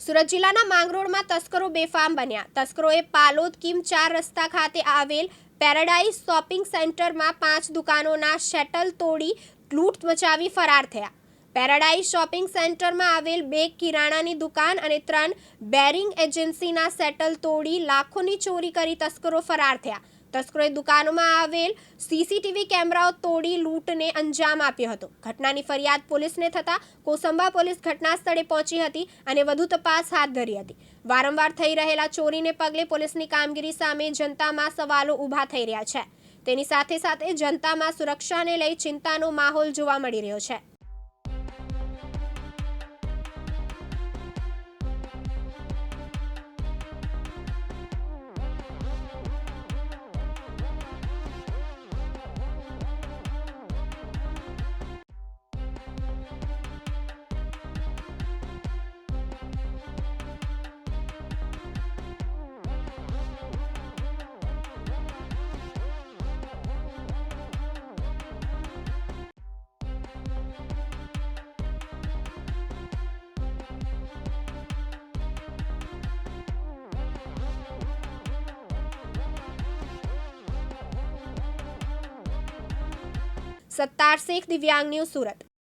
સુરત જિલ્લાના માંગરોળમાં તસ્કરો બેફામ બન્યા. તસ્કરોએ પાલોદ કિમ ચાર રસ્તા ખાતે આવેલ પેરાડાઇઝ શોપિંગ સેન્ટરમાં પાંચ દુકાનોના શેટલ તોડી લૂંટ મચાવી ફરાર થયા. પેરાડાઇઝ શોપિંગ સેન્ટરમાં આવેલ બે કિરાણાની દુકાન અને ત્રણ બેરિંગ એજન્સીના સેટલ તોડી લાખોની ચોરી કરી તસ્કરો ફરાર થયા. તસ્કરોએ દુકાનોમાં આવેલ સીસીટીવી કેમેરાઓ તોડી લૂંટને અંજામ આપ્યો હતો. ઘટનાની ફરિયાદ પોલીસને થતાં કોસંબા પોલીસ ઘટના સ્થળે પહોંચી હતી અને વધુ તપાસ હાથ ધરી હતી. વારંવાર થઈ રહેલા ચોરીને પગલે પોલીસની કામગીરી સામે જનતામાં સવાલો ઊભા થઈ રહ્યા છે. તેની સાથે સાથે જનતામાં સુરક્ષાને લઈ ચિંતાનો માહોલ જોવા મળી રહ્યો છે. સત્તાર શેખ દિવ્યાંગ ન્યૂઝ સુરત.